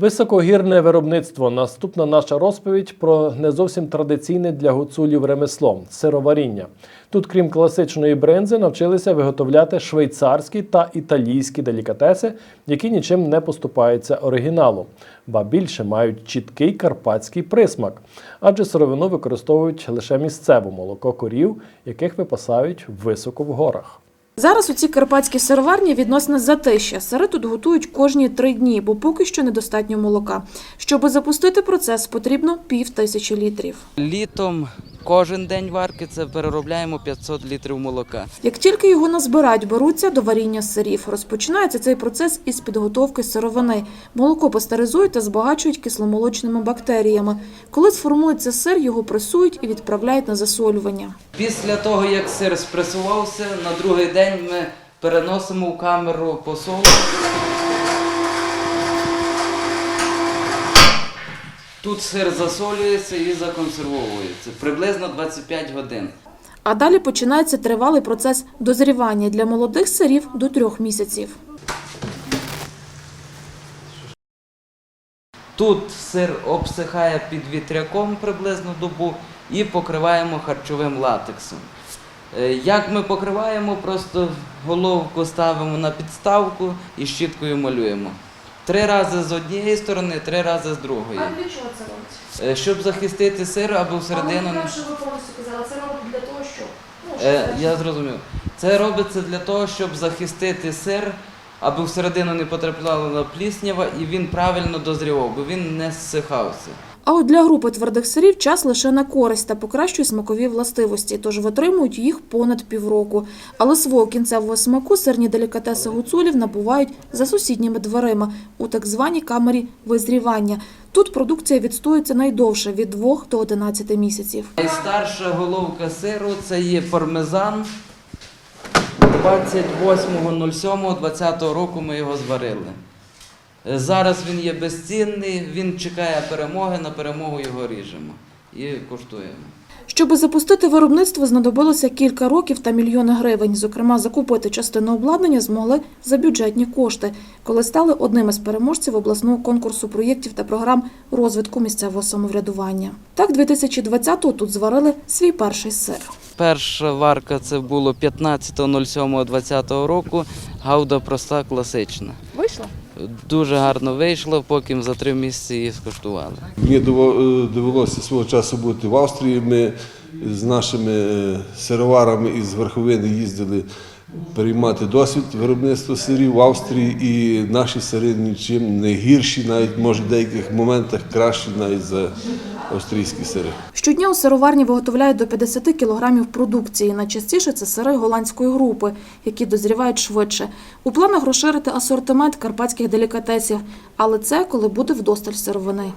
Високогірне виробництво. Наступна наша розповідь про не зовсім традиційне для гуцулів ремесло сироваріння. Тут, крім класичної бринзи, навчилися виготовляти швейцарські та італійські делікатеси, які нічим не поступаються оригіналу, ба більше мають чіткий карпатський присмак, адже сировину використовують лише місцеву молоко корів, яких випасають високо в горах. Зараз у цій карпатській сироварні відносне затища. Сири тут готують кожні три дні, бо поки що недостатньо молока. Щоби запустити процес, потрібно пів тисячі літрів. Літом кожен день варки це переробляємо 500 літрів молока. Як тільки його назбирають, беруться до варіння сирів. Розпочинається цей процес із підготовки сировини. Молоко пастеризують та збагачують кисломолочними бактеріями. Коли сформується сир, його пресують і відправляють на засолювання. Після того, як сир спресувався, на другий день ми переносимо в камеру посолу. Тут сир засолюється і законсервовується приблизно 25 годин. А далі починається тривалий процес дозрівання для молодих сирів до трьох місяців. Тут сир обсихає під вітряком приблизно добу і покриваємо харчовим латексом. Е, Як ми покриваємо, просто головку ставимо на підставку і щіткою малюємо. Три рази з однієї сторони, три рази з другої. А для чого це робиться? Е, Щоб захистити сир, або всередину. не- ви повністю казали, це робить для того, що ну, Е, Я зрозумів. Це робиться для того, щоб захистити сир, аби всередину не потрапляла пліснява і він правильно дозрівав, бо він не зсихався. А от для групи твердих сирів час лише на користь та покращує смакові властивості, тож витримують їх понад півроку. Але свого кінцевого смаку сирні делікатеси гуцулів набувають за сусідніми дверима у так званій камері визрівання. Тут продукція відстоюється найдовше від 2 до 11 місяців. Найстарша головка сиру це є пармезан. 28.07.2020 року ми його зварили. Е, Зараз він є безцінний, він чекає перемоги, на перемогу його ріжемо і куштуємо. Щоби запустити виробництво, знадобилося кілька років та мільйони гривень. Зокрема, закупити частину обладнання змогли за бюджетні кошти, коли стали одним із переможців обласного конкурсу проєктів та програм розвитку місцевого самоврядування. Так, 2020-го тут зварили свій перший сир. Перша варка це було 15.07.2020 року, гауда проста класична. Вийшло? Дуже гарно вийшло, поки за три місяці її скуштували. Мені е, довелося свого часу бути в Австрії. Ми з нашими е, сироварами із верховини їздили переймати досвід виробництва сирів в Австрії, і наші сири нічим не гірші, навіть може в деяких моментах кращі навіть за австрійські сири. Щодня у сироварні виготовляють до 50 кілограмів продукції. Найчастіше це сири голландської групи, які дозрівають швидше. У планах розширити асортимент карпатських делікатесів, але це коли буде вдосталь сировини.